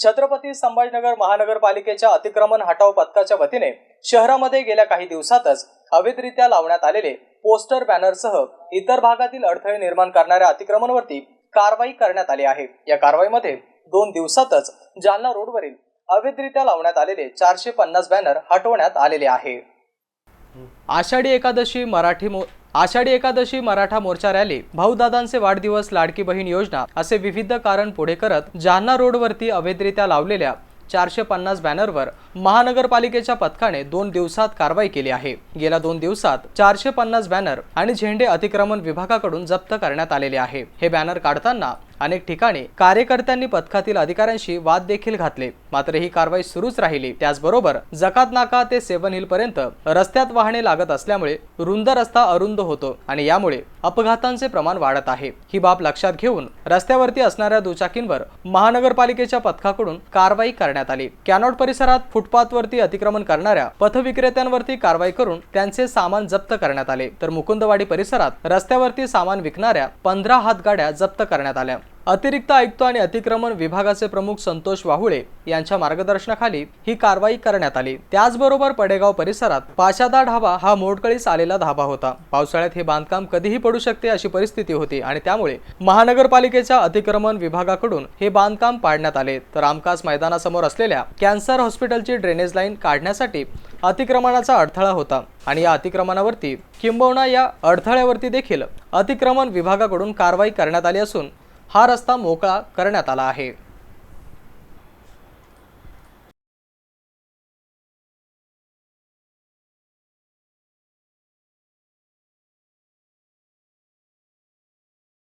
छत्रपती संभाजीनगर महानगरपालिकेच्या अतिक्रमण हटाव पथकाच्या वतीने शहरामध्ये गेल्या काही दिवसातच अवैधरित्या लावण्यात आलेले पोस्टर बॅनरसह इतर भागातील अडथळे निर्माण करणाऱ्या अतिक्रमणवरती कारवाई करण्यात आली आहे. या कारवाईमध्ये दोन दिवसातच जालना रोडवरील अवैधरित्या लावण्यात आलेले चारशे पन्नास बॅनर हटवण्यात आलेले आहे. आषाढी एकादशी मराठी मो आषाढी एकादशी मराठा मोर्चा रॅली भाऊदादांचे वाढदिवस लाडकी बहीण योजना असे विविध कारण पुढे करत जालना रोडवरती अवैधरित्या लावलेल्या चारशे पन्नास बॅनरवर महानगरपालिकेच्या पथकाने दोन दिवसात कारवाई केली आहे. गेल्या दोन दिवसात चारशे पन्नास बॅनर आणि झेंडे अतिक्रमण विभागाकडून जप्त करण्यात आलेले आहे. हे बॅनर काढताना अनेक ठिकाणी कार्यकर्त्यांनी पथकातील अधिकाऱ्यांशी वाद देखील घातले. मात्र ही कारवाई सुरूच राहिली. त्याचबरोबर जकात नाका ते सेवन हिल पर्यंत रस्त्यात वाहने लागत असल्यामुळे रुंद रस्ता अरुंद होतो आणि यामुळे अपघातांचे प्रमाण वाढत आहे. ही बाब लक्षात घेऊन रस्त्यावरती असणाऱ्या दुचाकींवर महानगरपालिकेच्या पथकाकडून कारवाई करण्यात आली. कॅनॉट परिसरात फुटपाथवरती अतिक्रमण करणाऱ्या पथविक्रेत्यांवरती कारवाई करून त्यांचे सामान जप्त करण्यात आले. तर मुकुंदवाडी परिसरात रस्त्यावरती सामान विकणाऱ्या पंधरा हातगाड्या जप्त करण्यात आल्या. अतिरिक्त आयुक्त आणि अतिक्रमण विभागाचे प्रमुख संतोष वाहुळे यांच्या मार्गदर्शनाखाली ही कारवाई करण्यात आली. त्याचबरोबर पडेगाव परिसरात पाशादा ढाबा हा मोडकळीस आलेला धाबा होता. पावसाळ्यात हे बांधकाम कधीही पडू शकते अशी परिस्थिती होती आणि त्यामुळे महानगरपालिकेच्या अतिक्रमण विभागाकडून हे बांधकाम पाडण्यात आले. तर आमकास मैदानासमोर असलेल्या कॅन्सर हॉस्पिटलची ड्रेनेज लाईन काढण्यासाठी अतिक्रमणाचा अडथळा होता आणि या अतिक्रमणावरती किंबहुना या अडथळ्यावरती देखील अतिक्रमण विभागाकडून कारवाई करण्यात आली असून हा रस्ता मोकळा करण्यात आला आहे.